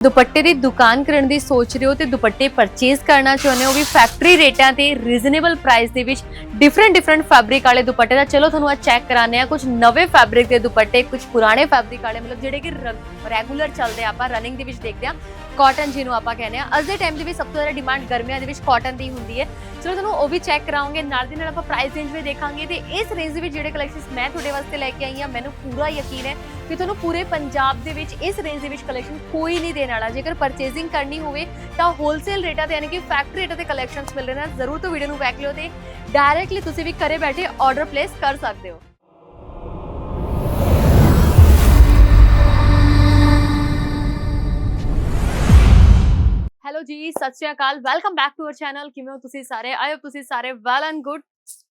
ਦੁਪੱਟੇ ਦੀ ਦੁਕਾਨ ਕਰਨ ਦੀ ਸੋਚ ਰਹੇ ਹੋ ਤੇ ਦੁਪੱਟੇ ਪਰਚੇਸ ਕਰਨਾ ਚਾਹੁੰਦੇ ਹੋ ਵੀ ਫੈਕਟਰੀ ਰੇਟਾਂ ਤੇ ਰੀਜ਼ਨੇਬਲ ਪ੍ਰਾਈਸ ਦੇ ਵਿੱਚ ਡਿਫਰੈਂਟ ਡਿਫਰੈਂਟ ਫੈਬਰਿਕ ਵਾਲੇ ਦੁਪੱਟੇ ਦਾ। ਚਲੋ ਤੁਹਾਨੂੰ ਅੱਜ ਚੈੱਕ ਕਰਾਣੇ ਆ ਕੁਝ ਨਵੇਂ ਫੈਬਰਿਕ ਦੇ ਦੁਪੱਟੇ ਕੁਝ ਪੁਰਾਣੇ ਫੈਬਰਿਕ ਵਾਲੇ, ਮਤਲਬ ਜਿਹੜੇ ਕਿ ਰੈਗੂਲਰ ਚੱਲਦੇ ਆ, ਆਪਾਂ ਰਨਿੰਗ ਦੇ ਵਿੱਚ ਦੇਖਦੇ ਆ ਕਾਟਨ ਜਿਹਨੂੰ ਆਪਾਂ ਕਹਿੰਦੇ ਆ ਅੱਜ ਦੇ ਟਾਈਮ ਦੇ ਵਿੱਚ ਸਭ ਤੋਂ ਜ਼ਿਆਦਾ ਡਿਮਾਂਡ ਗਰਮੀਆਂ ਦੇ ਵਿੱਚ ਕਾਟਨ ਦੀ ਹੁੰਦੀ ਹੈ। ਚਲੋ ਤੁਹਾਨੂੰ ਉਹ ਵੀ ਚੈੱਕ ਕਰਾਉਂਗੇ, ਨਾਲ ਦੀ ਨਾਲ ਆਪਾਂ ਪ੍ਰਾਈਸ ਰੇਂਜ ਵੀ ਦੇਖਾਂਗੇ ਤੇ ਇਸ ਰੇਂਜ ਦੇ ਵਿੱਚ ਜਿਹੜੇ ਕਲੈਕਸ਼ਨਸ ਮੈਂ ਤੁਹਾਡੇ ਵਾਸਤੇ ਲੈ ਕੇ ਆਈ ਹਾਂ, ਮੈਨੂੰ ਪੂਰਾ ਯਕੀਨ ਹੈ ਕਿ ਤੁਹਾਨੂੰ ਪੂਰੇ ਪੰਜਾਬ ਦੇ ਵਿੱਚ ਇਸ ਰੇਂਜ ਦੇ ਵਿੱਚ ਕਲੈਕਸ਼ਨ ਕੋਈ ਨਹੀਂ ਦੇਣ ਵਾਲਾ। ਜੇਕਰ ਪਰਚੇਸਿੰਗ ਕਰਨੀ ਹੋਵੇ, ਤਾਂ ਹੋਲਸੇਲ ਰੇਟਾਂ ਤੇ ਯਾਨੀ ਕਿ ਫੈਕਟਰੀ ਰੇਟਾਂ ਤੇ ਕਲੈਕਸ਼ਨਸ ਮਿਲ ਰਹੇ ਨੇ। ਜ਼ਰੂਰ ਤੋਂ ਵੀਡੀਓ ਨੂੰ ਵੇਖ ਲਿਓ ਤੇ ਡਾਇਰੈਕਟਲੀ ਤੁਸੀਂ ਵੀ ਘਰੇ ਬੈਠੇ ਆਰਡਰ ਪਲੇਸ ਕਰ ਸਕਦੇ ਹੋ। ਹੈਲੋ ਜੀ, ਸਤਿ ਸ਼੍ਰੀ ਅਕਾਲ। Welcome back to our channel ਕਿਵੇਂ ਹੋ ਤੁਸੀਂ ਸਾਰੇ? ਆਏ ਤੁਸੀਂ ਸਾਰੇ ਵੈਲ ਐਂਡ ਗੁੱਡ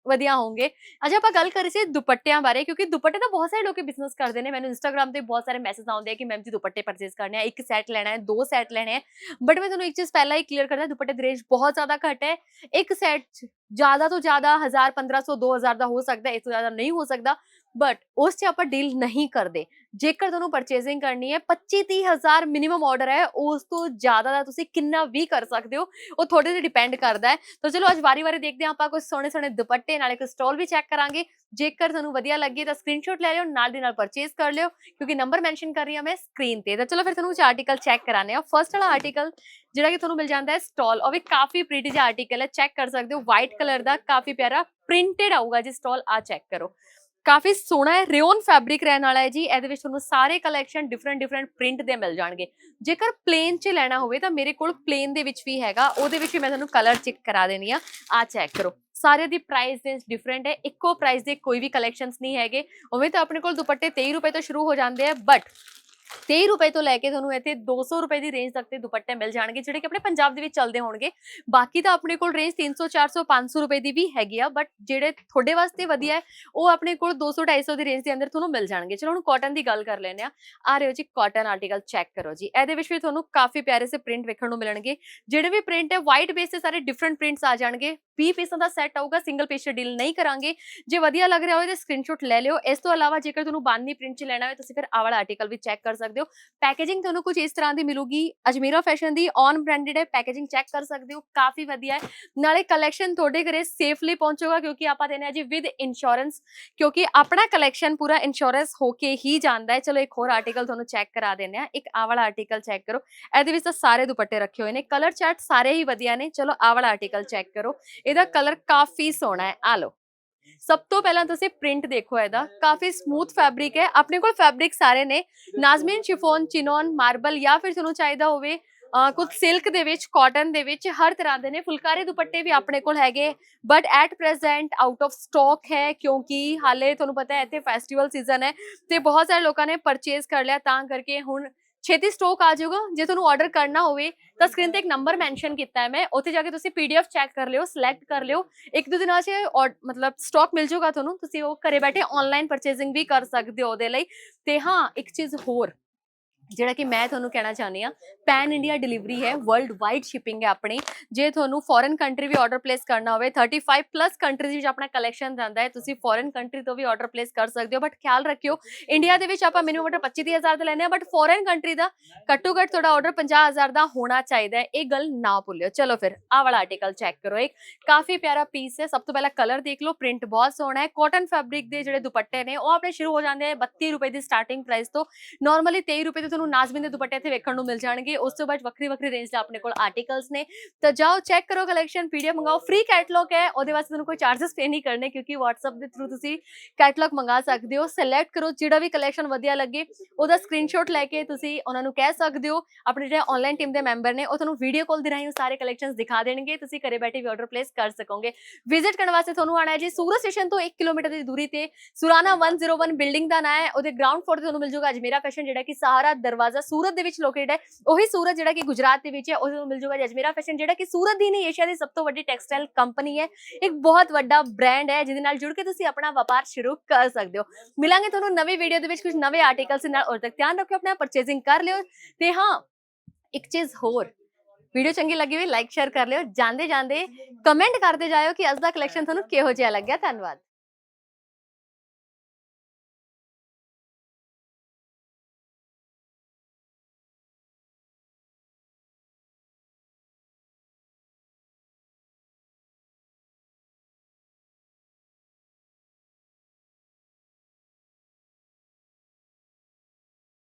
ਵਧੀਆ ਹੋਵੋਗੇ ਅੱਜ ਆਪਾਂ ਗੱਲ ਕਰ ਰਹੇ ਸੀ ਦੁਪੱਟਿਆਂ ਬਾਰੇ ਕਿਉਂਕਿ ਦੁਪੱਟੇ ਤਾਂ ਬਹੁਤ ਸਾਰੇ ਲੋਕੀ ਬਿਜ਼ਨਸ ਕਰਦੇ ਨੇ ਮੈਨੂੰ ਇੰਸਟਾਗ੍ਰam ਤੇ ਬਹੁਤ ਸਾਰੇ ਮੈਸੇਜ ਆਉਂਦੇ ਆ ਕਿ ਮੈਮ ਜੀ ਦੁਪੱਟੇ ਪਰਚੇਸ ਕਰਨੇ ਆ ਇੱਕ ਸੈਟ ਲੈਣਾ ਹੈ ਦੋ ਸੈਟ ਲੈਣੇ ਆ ਬਟ ਮੈਂ ਤੁਹਾਨੂੰ ਇੱਕ ਚੀਜ਼ ਪਹਿਲਾਂ ਹੀ ਕਲੀਅਰ ਕਰਦਾ ਦੁਪੱਟੇ ਦੀ ਰੇਂਜ ਬਹੁਤ ਜ਼ਿਆਦਾ ਘੱਟ ਹੈ ਇੱਕ ਸੈਟ ਜ਼ਿਆਦਾ ਤੋਂ ਜ਼ਿਆਦਾ 1000 1500 2000 ਦਾ ਹੋ ਸਕਦਾ ਇਸ ਤੋਂ ਜ਼ਿਆਦਾ ਨਹੀਂ ਹੋ ਸਕਦਾ ਬਟ ਉਸ 'ਚ ਆਪਾਂ ਡੀਲ ਨਹੀਂ ਕਰਦੇ। ਜੇਕਰ ਤੁਹਾਨੂੰ ਪਰਚੇਸਿੰਗ ਕਰਨੀ ਹੈ 25 30000 ਮਿਨੀਮਮ ਆਰਡਰ ਹੈ, ਉਸ ਤੋਂ ਜ਼ਿਆਦਾ ਦਾ ਤੁਸੀਂ ਕਿੰਨਾ ਵੀ ਕਰ ਸਕਦੇ ਹੋ, ਉਹ ਤੁਹਾਡੇ ਤੇ ਡਿਪੈਂਡ ਕਰਦਾ ਹੈ। ਤਾਂ ਚਲੋ ਅੱਜ ਵਾਰੀ-ਵਾਰੀ ਦੇਖਦੇ ਹਾਂ, ਆਪਾਂ ਕੁਝ ਸੋਹਣੇ ਸੋਹਣੇ ਦੁਪੱਟੇ, ਨਾਲ ਇੱਕ ਸਟਾਲ ਵੀ ਚੈੱਕ ਕਰਾਂਗੇ। ਜੇਕਰ ਤੁਹਾਨੂੰ ਵਧੀਆ ਲੱਗੇ ਤਾਂ ਸਕਰੀਨਸ਼ਾਟ ਲੈ ਲਿਓ, ਨਾਲ ਦੀ ਨਾਲ ਪਰਚੇਸ ਕਰ ਲਿਓ, ਕਿਉਂਕਿ ਨੰਬਰ ਮੈਂਸ਼ਨ ਕਰ ਰਹੀ ਹਾਂ ਮੈਂ ਸਕਰੀਨ ਤੇ। ਤਾਂ ਚਲੋ ਫਿਰ ਤੁਹਾਨੂੰ ਕੁਝ ਆਰਟੀਕਲ ਚੈੱਕ ਕਰਾਣੇ ਆ ਫਰਸਟ ਵਾਲਾ ਆਰਟੀਕਲ ਜਿਹੜਾ ਕਿ ਤੁਹਾਨੂੰ ਮਿਲ ਜਾਂਦਾ ਹੈ ਸਟਾਲ ਉਹ ਵੀ ਕਾਫੀ ਪ੍ਰੀਟੀ ਜਿਹਾ ਆਰਟੀਕਲ ਹੈ ਚੈੱਕ ਕਰ ਸਕਦੇ ਹੋ ਵਾਈਟ ਕਲਰ ਦਾ ਕਾਫੀ ਪਿਆਰਾ ਪ੍ਰਿੰਟਡ ਆਊਗਾ ਜੀ ਸਟਾਲ ਆ ਚੈੱਕ ਕਰੋ। ਕਾਫੀ ਸੋਹਣਾ ਹੈ ਰਿਓਨ ਫੈਬਰਿਕ ਰਹਿਣ ਵਾਲਾ ਹੈ ਜੀ, ਇਹਦੇ ਵਿੱਚ ਤੁਹਾਨੂੰ ਸਾਰੇ ਕਲੈਕਸ਼ਨ ਡਿਫਰੈਂਟ ਡਿਫਰੈਂਟ ਪ੍ਰਿੰਟ ਦੇ ਮਿਲ ਜਾਣਗੇ। ਜੇਕਰ ਪਲੇਨ 'ਚ ਲੈਣਾ ਹੋਵੇ ਤਾਂ ਮੇਰੇ ਕੋਲ ਪਲੇਨ ਦੇ ਵਿੱਚ ਵੀ ਹੈਗਾ, ਉਹਦੇ ਵਿੱਚ ਵੀ ਮੈਂ ਤੁਹਾਨੂੰ ਕਲਰ ਚੈੱਕ ਕਰਾ ਦੇਣੀ ਆ ਆ ਚੈੱਕ ਕਰੋ। ਸਾਰੇ ਦੀ ਪ੍ਰਾਈਸ ਰੇਂਜ ਡਿਫਰੈਂਟ ਹੈ, ਇੱਕੋ ਪ੍ਰਾਈਸ ਦੇ ਕੋਈ ਵੀ ਕਲੈਕਸ਼ਨਸ ਨਹੀਂ ਹੈਗੇ, ਉਵੇਂ ਤਾਂ ਆਪਣੇ ਕੋਲ ਦੁਪੱਟੇ 23 ਰੁਪਏ ਤੋਂ ਸ਼ੁਰੂ ਹੋ ਜਾਂਦੇ ਆ ਬਟ 23 ਰੁਪਏ ਤੋਂ ਲੈ ਕੇ ਤੁਹਾਨੂੰ ਇੱਥੇ 200 ਰੁਪਏ ਦੀ ਰੇਂਜ ਤੱਕ ਦੇ ਦੁਪੱਟੇ ਮਿਲ ਜਾਣਗੇ, ਜਿਹੜੇ ਕਿ ਆਪਣੇ ਪੰਜਾਬ ਦੇ ਵਿੱਚ ਚੱਲਦੇ ਹੋਣਗੇ। ਬਾਕੀ ਤਾਂ ਆਪਣੇ ਕੋਲ ਰੇਂਜ 300 400 500 ਰੁਪਏ ਦੀ ਵੀ ਹੈਗੀ ਆ ਬਟ ਜਿਹੜੇ ਤੁਹਾਡੇ ਵਾਸਤੇ ਵਧੀਆ ਹੈ, ਉਹ ਆਪਣੇ ਕੋਲ 200 250 ਦੀ ਰੇਂਜ ਦੇ ਅੰਦਰ ਤੁਹਾਨੂੰ ਮਿਲ ਜਾਣਗੇ। ਚਲੋ ਹੁਣ ਕਾਟਨ ਦੀ ਗੱਲ ਕਰ ਲੈਂਦੇ ਆ ਆ ਰਹੇ ਹੋ ਜੀ ਕਾਟਨ ਆਰਟੀਕਲ ਚੈੱਕ ਕਰੋ ਜੀ। ਇਹਦੇ ਵਿੱਚ ਵੀ ਤੁਹਾਨੂੰ ਕਾਫੀ ਪਿਆਰੇ ਸੇ ਪ੍ਰਿੰਟ ਵੇਖਣ ਨੂੰ ਮਿਲਣਗੇ। ਜਿਹੜੇ ਵੀ ਪ੍ਰਿੰਟ ਹੈ ਵਾਈਟ ਬੇਸ ਤੇ ਸਾਰੇ ਡਿਫਰੈਂਟ ਪ੍ਰਿੰਟਸ ਆ ਜਾਣਗੇ। 20 ਪੀਸਾਂ ਦਾ ਸੈੱਟ ਆਊਗਾ ਸਿੰਗਲ ਪੀਸ ਡੀਲ ਨਹੀਂ ਕਰਾਂਗੇ। ਜੇ ਵਧੀਆ ਲੱਗ ਰਿਹਾ ਹੋਵੇ ਤਾਂ ਸਕਰੀਨਸ਼ਾਟ ਲੈ ਲਿਓ। ਇਸ ਤੋਂ ਇਲਾਵਾ ਜੇਕਰ ਤੁਹਾਨੂੰ ਬਾਨੀ ਪ੍ਰਿੰਟ ਚ ਲੈਣਾ ਹੋਵੇ ਤੁਸੀਂ ਫਿਰ ਆਹ ਵਾਲਾ ਆਰਟੀਕਲ ਵੀ ਚੈੱਕ ਕਰ ਸਕਦੇ ਹੋ। ਪੈਕੇਜਿੰਗ ਤੁਹਾਨੂੰ ਕੁਝ ਇਸ ਤਰ੍ਹਾਂ ਦੀ ਮਿਲੂਗੀ। ਅਜਮੀਰਾ ਫੈਸ਼ਨ ਦੀ ਔਨ ਬ੍ਰਾਂਡਡ ਹੈ ਪੈਕੇਜਿੰਗ ਚੈੱਕ ਕਰ ਸਕਦੇ ਹੋ। ਕਾਫੀ ਵਧੀਆ ਹੈ। ਨਾਲੇ ਕਲੈਕਸ਼ਨ ਤੁਹਾਡੇ ਘਰੇ ਸੇਫਲੀ ਪਹੁੰਚੇਗਾ ਕਿਉਂਕਿ ਆਪਾਂ ਦੇਣਾ ਜੀ ਵਿਦ ਇੰਸ਼ੋਰੈਂਸ ਕਿਉਂਕਿ ਆਪਣਾ ਕਲੈਕਸ਼ਨ ਪੂਰਾ ਇੰਸ਼ੋਰੈਂਸ ਹੋ ਕੇ ਹੀ ਜਾਂਦਾ ਹੈ। ਚਲੋ ਇੱਕ ਹੋਰ ਆਰਟੀਕਲ ਤੁਹਾਨੂੰ ਚੈੱਕ ਕਰਾ ਦਿੰਦੇ ਆ ਇੱਕ ਆ ਵਾਲਾ ਆਰਟੀਕਲ ਚੈੱਕ ਕਰੋ। ਇਹਦੇ ਵਿੱਚ ਤਾਂ ਸਾਰੇ ਦੁਪੱਟੇ ਰੱਖੇ ਹੋਏ ਨੇ। ਕਲਰ ਚਾਰਟ ਸਾਰੇ ਹੀ ਵਧੀਆ ਨੇ। ਚਲੋ ਆ ਵਾਲਾ ਆਰਟੀਕਲ ਚੈੱਕ ਕਰੋ। ਇਹਦਾ ਕਲਰ ਕਾਫੀ ਸੋਹਣਾ ਹੈ। ਆ ਲਓ। ਸਭ ਤੋਂ ਪਹਿਲਾਂ ਤੁਸੀਂ ਪ੍ਰਿੰਟ ਦੇਖੋ ਇਹਦਾ। ਕਾਫੀ ਸਮੂਥ ਫੈਬਰਿਕ ਹੈ। ਆਪਣੇ ਕੋਲ ਫੈਬਰਿਕ ਸਾਰੇ ਨੇ। ਨਾਜ਼ਮੀਨ, ਸ਼ਿਫੋਨ, ਚਿਨੋਨ ਮਾਰਬਲ ਜਾਂ ਫਿਰ ਤੁਹਾਨੂੰ ਚਾਹੀਦਾ ਹੋਵੇ, ਅਹ, ਕੁਝ ਸਿਲਕ ਦੇ ਵਿੱਚ ਕਾਟਨ ਦੇ ਵਿੱਚ, ਹਰ ਤਰ੍ਹਾਂ ਦੇ ਨੇ। ਫੁਲਕਾਰੀ ਦੁਪੱਟੇ ਵੀ ਆਪਣੇ ਕੋਲ ਹੈਗੇ। But at present out of stock ਹੈ ਕਿਉਂਕਿ ਹਾਲੇ ਤੁਹਾਨੂੰ ਪਤਾ ਹੈ ਇੱਥੇ ਫੈਸਟੀਵਲ ਸੀਜ਼ਨ ਹੈ ਤੇ ਬਹੁਤ ਸਾਰੇ ਲੋਕਾਂ ਨੇ ਪਰਚੇਸ ਕਰ ਲਿਆ ਤਾਂ ਕਰਕੇ ਹੁਣ ਛੇਤੀ ਸਟਾਕ ਆ ਜਾਊਗਾ, ਜੇ ਤੁਹਾਨੂੰ ਆਰਡਰ ਕਰਨਾ ਹੋਵੇ, ਤਾਂ ਸਕਰੀਨ ਤੇ ਇੱਕ ਨੰਬਰ ਮੈਂਸ਼ਨ ਕੀਤਾ ਹੈ ਮੈਂ, ਉੱਥੇ ਜਾ ਕੇ ਤੁਸੀਂ ਪੀਡੀਐਫ ਚੈੱਕ ਕਰ ਲਿਓ ਸਿਲੈਕਟ ਕਰ ਲਿਓ, ਇੱਕ ਦੋ ਦਿਨਾਂ 'ਚ ਔਰ- ਮਤਲਬ ਸਟਾਕ ਮਿਲ ਜਾਊਗਾ ਤੁਹਾਨੂੰ, ਤੁਸੀਂ ਉਹ ਘਰੇ ਬੈਠੇ ਆਨਲਾਈਨ ਪਰਚੇਸਿੰਗ ਵੀ ਕਰ ਸਕਦੇ ਹੋ ਉਹਦੇ ਲਈ, ਤੇ ਹਾਂ, ਇੱਕ ਚੀਜ਼ ਹੋਰ ਜਿਹੜਾ ਕਿ ਮੈਂ ਤੁਹਾਨੂੰ ਕਹਿਣਾ ਚਾਹੁੰਦੀ ਆ ਪੈਨ ਇੰਡੀਆ ਡਿਲੀਵਰੀ ਹੈ ਵਰਲਡ ਵਾਈਡ ਸ਼ਿਪਿੰਗ ਹੈ ਆਪਣੀ। ਜੇ ਤੁਹਾਨੂੰ ਫੋਰਨ ਕੰਟਰੀ ਵੀ ਆਰਡਰ ਪਲੇਸ ਕਰਨਾ ਹੋਵੇ 35 ਪਲੱਸ ਕੰਟਰੀਜ਼ ਵਿੱਚ ਆਪਣਾ ਕਲੈਕਸ਼ਨ ਜਾਂਦਾ ਹੈ, ਤੁਸੀਂ ਫੋਰਨ ਕੰਟਰੀ ਤੋਂ ਵੀ ਆਰਡਰ ਪਲੇਸ ਕਰ ਸਕਦੇ ਹੋ। ਬਟ ਖਿਆਲ ਰੱਖਿਓ ਇੰਡੀਆ ਦੇ ਵਿੱਚ ਆਪਾਂ ਮਿਨੀਮਮ ਆਰਡਰ 25000 ਦਾ ਲੈਂਦੇ ਆ ਬਟ ਫੋਰਨ ਕੰਟਰੀ ਦਾ ਘੱਟੋ ਘੱਟ ਤੁਹਾਡਾ ਆਰਡਰ 50000 ਦਾ ਹੋਣਾ ਚਾਹੀਦਾ ਹੈ। ਇਹ ਗੱਲ ਨਾ ਭੁੱਲਿਓ। ਚਲੋ ਫਿਰ, ਆਹ ਵਾਲਾ ਆਰਟੀਕਲ ਚੈੱਕ ਕਰੋ ਇੱਕ। ਕਾਫੀ ਪਿਆਰਾ ਪੀਸ ਹੈ, ਸਭ ਤੋਂ ਪਹਿਲਾਂ ਕਲਰ ਦੇਖ ਲਓ ਪ੍ਰਿੰਟ ਬਹੁਤ ਸੋਹਣਾ ਹੈ। ਕਾਟਨ ਫੈਬਰਿਕ ਦੇ ਜਿਹੜੇ ਦੁਪੱਟੇ ਨੇ, ਉਹ ਆਪਣੇ ਸ਼ੁਰੂ ਹੋ ਜਾਂਦੇ ਆ 32 ਰੁਪਏ ਦੀ ਸਟਾਰਟਿੰਗ ਪ੍ਰਾਈਸ ਤੋਂ। ਨਾਰਮਲੀ 23 ਰੁਪਏ ਤੋਂ ਤੁਹਾਨੂੰ ਨਾਜ਼ਮੀਨ ਦੇ ਦੁਪੱਟੇ ਇੱਥੇ ਵੇਖਣ ਨੂੰ ਮਿਲ ਜਾਣਗੇ। ਉਸ ਤੋਂ ਬਾਅਦ ਵੱਖਰੀ ਵੱਖਰੀ ਰੇਂਜ ਦਾ ਆਪਣੇ ਕੋਲ ਆਰਟੀਕਲਸ ਨੇ। ਤਾਂ ਜਾਓ ਚੈੱਕ ਕਰੋ ਕਲੈਕਸ਼ਨ ਪੀਡੀਐਫ ਮੰਗਾਓ। ਫ੍ਰੀ ਕੈਟਲੌਗ ਹੈ। ਉਹਦੇ ਵਾਸਤੇ ਤੁਹਾਨੂੰ ਕੋਈ ਚਾਰजेस ਪੇ ਨਹੀਂ ਕਰਨੇ ਕਿਉਂਕਿ WhatsApp ਦੇ ਥਰੂ ਤੁਸੀਂ ਕੈਟਲੌਗ ਮੰਗਾ ਸਕਦੇ ਹੋ। ਸਿਲੈਕਟ ਕਰੋ। ਜਿਹੜਾ ਵੀ ਕਲੈਕਸ਼ਨ ਵਧੀਆ ਲੱਗੇ, ਉਹਦਾ ਸਕਰੀਨਸ਼ਾਟ ਲੈ ਕੇ ਤੁਸੀਂ ਉਹਨਾਂ ਨੂੰ ਕਹਿ ਸਕਦੇ ਹੋ। ਆਪਣੇ ਜਿਹੜੇ ਆਨਲਾਈਨ ਟੀਮ ਦੇ ਮੈਂਬਰ ਨੇ, ਉਹ ਤੁਹਾਨੂੰ ਵੀਡੀਓ ਕਾਲ ਦੇ ਰਾਹੀਂ ਉਹ ਸਾਰੇ ਕਲੈਕਸ਼ਨਸ ਦਿਖਾ ਦੇਣਗੇ। ਤੁਸੀਂ ਘਰੇ ਬੈਠੇ ਵੀ ਆਰਡਰ ਪਲੇਸ ਕਰ ਸਕੋਗੇ। ਵਿਜ਼ਿਟ ਕਰਨ ਵਾਸਤੇ ਤੁਹਾਨੂੰ ਆਣਾ ਹੈ ਜੀ ਸੂਰਤ ਸਟੇਸ਼ਨ ਤੋਂ 1 ਕਿਲੋਮੀਟਰ ਦੀ ਦੂਰੀ ਤੇ। ਸੁਰਾਨਾ 101 ਬਿਲਡਿੰਗ ਦਾ ਨਾਂ ਹੈ। ਉਹਦੇ ਗਰਾਊਂਡ ਫਲੋਰ ਤੇ ਤੁਹਾਨੂੰ ਮਿਲ ਜਾਊਗਾ। ਅਜਮੇਰਾ ਫੈਸ਼ਨ ਜਿਹੜਾ ਕਿ ਸਹਾਰਾ ਦਰਵਾਜ਼ਾ ਸੂਰਤ ਦੇ ਵਿੱਚ ਲੋਕੇਟਡ ਹੈ। ਉਹੀ ਸੂਰਤ ਜਿਹੜਾ ਕਿ ਗੁਜਰਾਤ ਦੇ ਵਿੱਚ ਹੈ, ਉਹ ਤੁਹਾਨੂੰ ਮਿਲ ਜੂਗਾ ਜੀ ਫੈਸ਼ਨ ਜਿਹੜਾ ਕਿ ਸੂਰਤ ਦੀ ਨਹੀਂ, ਏਸ਼ੀਆ ਦੀ ਸਭ ਤੋਂ ਵੱਡੀ ਟੈਕਸਟਾਈਲ ਕੰਪਨੀ ਹੈ। ਇੱਕ ਬਹੁਤ ਵੱਡਾ ਬ੍ਰਾਂਡ ਹੈ, ਜਿਹਦੇ ਨਾਲ ਜੁੜ ਕੇ ਤੁਸੀਂ ਆਪਣਾ ਵਪਾਰ ਸ਼ੁਰੂ ਕਰ ਸਕਦੇ ਹੋ। ਮਿਲਾਂਗੇ ਤੁਹਾਨੂੰ ਨਵੀਂ ਵੀਡੀਓ ਦੇ ਵਿੱਚ ਕੁਝ ਨਵੇਂ ਆਰਟੀਕਲਸ ਨਾਲ ਉਦੋਂ ਤੱਕ ਧਿਆਨ ਰੱਖਿਓ ਆਪਣਾ ਪਰਚੇਸਿੰਗ ਕਰ ਲਿਓ। ਤੇ ਹਾਂ, ਇੱਕ ਚੀਜ਼ ਹੋਰ ਵੀਡੀਓ ਚੰਗੀ ਲੱਗੀ ਹੋਈ ਲਾਈਕ ਸ਼ੇਅਰ ਕਰ ਲਿਓ। ਜਾਂਦੇ ਜਾਂਦੇ ਕਮੈਂਟ ਕਰਦੇ ਜਾਇਓ ਕਿ ਅੱਜ ਦਾ ਕਲੈਕਸ਼ਨ ਤੁਹਾਨੂੰ ਕਿਹੋ ਜਿਹਾ ਲੱਗਿਆ। ਧੰਨਵਾਦ।